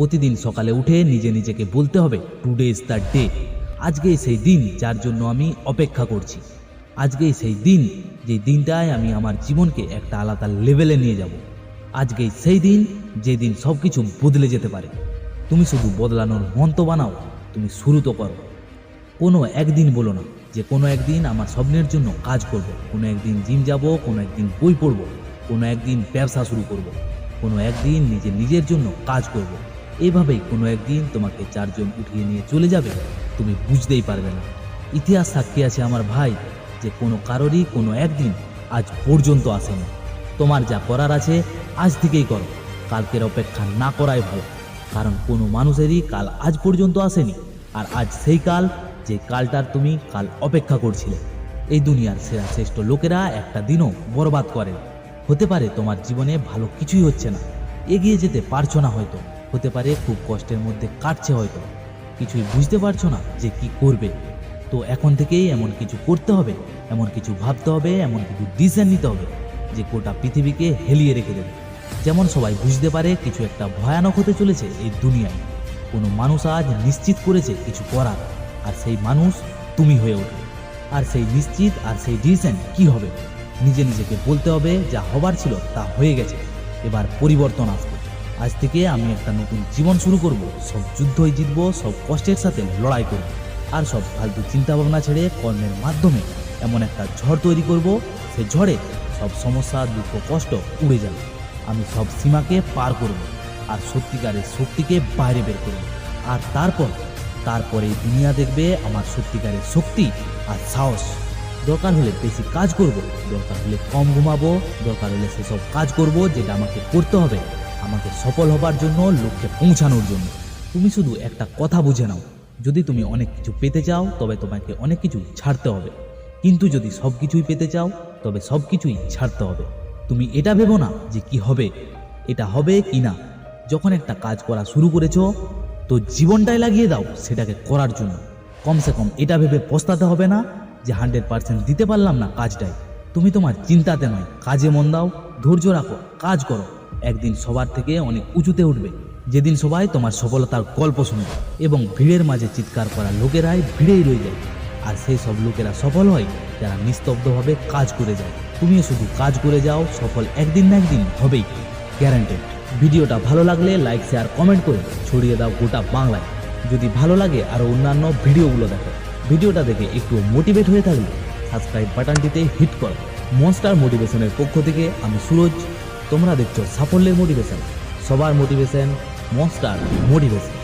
প্রতিদিন সকালে উঠে নিজে নিজেকে বলতে হবে টুডে ইজ দ্য ডে আজকেই সেই দিন যার জন্য আমি অপেক্ষা করছি। আজকেই সেই দিন, যে দিনটায় আমি আমার জীবনকে একটা আলাদা লেভেলে নিয়ে যাব। আজকেই সেই দিন, যে দিন সব কিছু বদলে যেতে পারে। তুমি শুধু বদলানোর মন্ত্র বানাও, তুমি শুরু তো করো। কোনো একদিন বলো না যে কোনো একদিন আমার স্বপ্নের জন্য কাজ করব। কোনো একদিন জিম যাব, কোনো একদিন বই পড়ব। কোনো একদিন ব্যবসা শুরু করব। কোনো একদিন নিজে নিজের জন্য কাজ করব। এভাবেই কোনো একদিন তোমাকে চারজন উঠিয়ে নিয়ে চলে যাবে, তুমি বুঝতেই পারবে না। ইতিহাস সাক্ষী আছে আমার ভাই, যে কোনো কারোরই কোনো একদিন আজ পর্যন্ত আসেনি তোমার যা করার আছে, আজ থেকেই করো। কালকের অপেক্ষা না করাই ভালো, কারণ কোনো মানুষেরই কাল আজ পর্যন্ত আসেনি, আর আজ সেই কাল যে কালটার তুমি কাল অপেক্ষা করছিলে। এই দুনিয়ার সেরা শ্রেষ্ঠ লোকেরা একটা দিনও বরবাদ করে হতে পারে তোমার জীবনে ভালো কিছুই হচ্ছে না, এগিয়ে যেতে পারছ না হয়তো। হতে পারে খুব কষ্টের মধ্যে কাটছে হয়তো। কিছুই বুঝতে পারছ না যে কি করবে। তো এখন থেকেই এমন কিছু করতে হবে, এমন কিছু ভাবতে হবে, এমন কিছু ডিসিশন নিতে হবে যে গোটা পৃথিবীকে হেলিয়ে রেখে দেবে। যেমন সবাই বুঝতে পারে কিছু একটা ভয়ানক হতে চলেছে এই দুনিয়ায়। কোনো মানুষ আজ নিশ্চিত করেছে কিছু করার, আর সেই মানুষ তুমি হয়ে ওঠে। আর সেই নিশ্চিত আর সেই ডিসিশন কি হবে? নিজে নিজেকে বলতে হবে যা হবার ছিল তা হয়ে গেছে। এবার পরিবর্তন আসবে। আজ থেকে আমি একটা নতুন জীবন শুরু করব। সব যুদ্ধই জিতব, সব কষ্টের সাথে লড়াই করব। আর সব ফালতু চিন্তা ভাবনা ছেড়ে কর্মের মাধ্যমে এমন একটা ঝড় তৈরি করব, সে ঝড়ে সব সমস্যা, দুঃখ, কষ্ট উড়ে যাবে। আমি সব সীমাকে পার করব আর সত্যিকারের শক্তিকে বাইরে বের করব। আর তারপর, তারপরে দুনিয়া দেখবে আমার সত্যিকারের শক্তি আর সাহস। দরকার হলে বেশি কাজ করব, দরকার হলে কম ঘুমাবো, দরকার হলে সেসব কাজ করব যেটা আমাকে করতে হবে। আমাকে সফল হবার জন্য, লক্ষ্যে পৌঁছানোর জন্য। তুমি শুধু একটা কথা বুঝে নাও। যদি তুমি অনেক কিছু পেতে চাও, তবে তোমাকে অনেক কিছু ছাড়তে হবে। কিন্তু যদি সব কিছুই পেতে চাও, তবে সব কিছুই ছাড়তে হবে। তুমি এটা ভেবো না যে কি হবে, এটা হবে কি না। যখন একটা কাজ করা শুরু করেছ, তো জীবনটাই লাগিয়ে দাও সেটাকে করার জন্য। কমসে কম এটা ভেবে পস্তাতে হবে না যে হান্ড্রেড পার্সেন্ট দিতে পারলাম না কাজটাই। তুমি তোমার চিন্তাতে নয়, কাজে মন দাও, ধৈর্য রাখো, কাজ করো। একদিন সবার থেকে অনেক উঁচুতে উঠবে। যেদিন সবাই তোমার সফলতার গল্প শুনবে এবং ভিড়ের মাঝে চিৎকার করা লোকেরাই ভিড়েই রয়ে যায়। আর সেই সব লোকেরা সফল হয় যারা নিস্তব্ধভাবে কাজ করে যায়। তুমিও শুধু কাজ করে যাও, সফল একদিন না একদিন হবেই। গ্যারান্টেড। ভিডিওটা ভালো লাগলে লাইক, শেয়ার, কমেন্ট করে ছড়িয়ে দাও গোটা বাংলায়। যদি ভালো লাগে আরও অন্যান্য ভিডিওগুলো দেখো। ভিডিওটা দেখে একটু মোটিভেট হয়ে থাকলে সাবস্ক্রাইব বাটনটিতে হিট করো। মনস্টার মোটিভেশনের পক্ষ থেকে আমি সুরজ। তোমরা দেখছ সাফল্যের মোটিভেশন সবার মোটিভেশন মনস্টার মোটিভেশন